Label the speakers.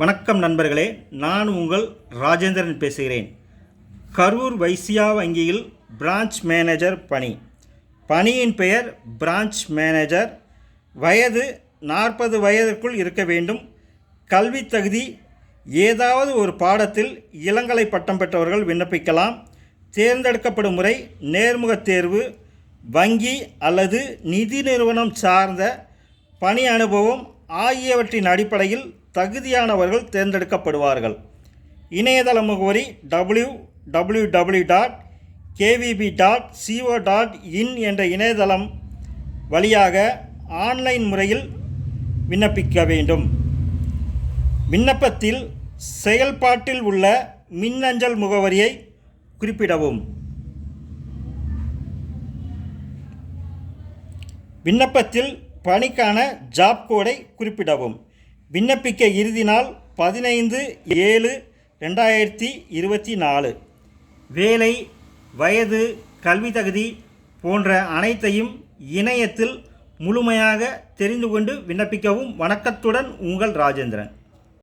Speaker 1: வணக்கம் நண்பர்களே நான் உங்கள் ராஜேந்திரன் பேசுகிறேன். கரூர் வைசியா வங்கியில் பிரான்ச் மேனேஜர் பணி. பணியின் பெயர் பிரான்ச் மேனேஜர் வயது நாற்பது வயதிற்குள் இருக்க வேண்டும். கல்வி தகுதி ஏதாவது ஒரு பாடத்தில் இளங்கலை பட்டம் பெற்றவர்கள் விண்ணப்பிக்கலாம். தேர்ந்தெடுக்கப்படும் முறை நேர்முகத் தேர்வு வங்கி அல்லது நிதி நிறுவனம் சார்ந்த பணி அனுபவம் ஆகியவற்றின் அடிப்படையில் தகுதியானவர்கள் தேர்ந்தெடுக்கப்படுவார்கள். இணையதள முகவரி W W W dot KVP dot CO dot in என்ற இணையதளம் வழியாக ஆன்லைன் முறையில் விண்ணப்பிக்க வேண்டும். விண்ணப்பத்தில் செயல்பாட்டில் உள்ள மின்னஞ்சல் முகவரியை குறிப்பிடவும். விண்ணப்பத்தில் பணிக்கான ஜாப் கோடை குறிப்பிடவும். விண்ணப்பிக்க இறுதி நாள் பதினைந்து ஏழு ரெண்டாயிரத்தி இருபத்தி நாலு. வேலை வயது கல்வி தகுதி போன்ற அனைத்தையும் இணையத்தில் முழுமையாக தெரிந்து கொண்டு விண்ணப்பிக்கவும் வணக்கத்துடன் உங்கள் ராஜேந்திரன்.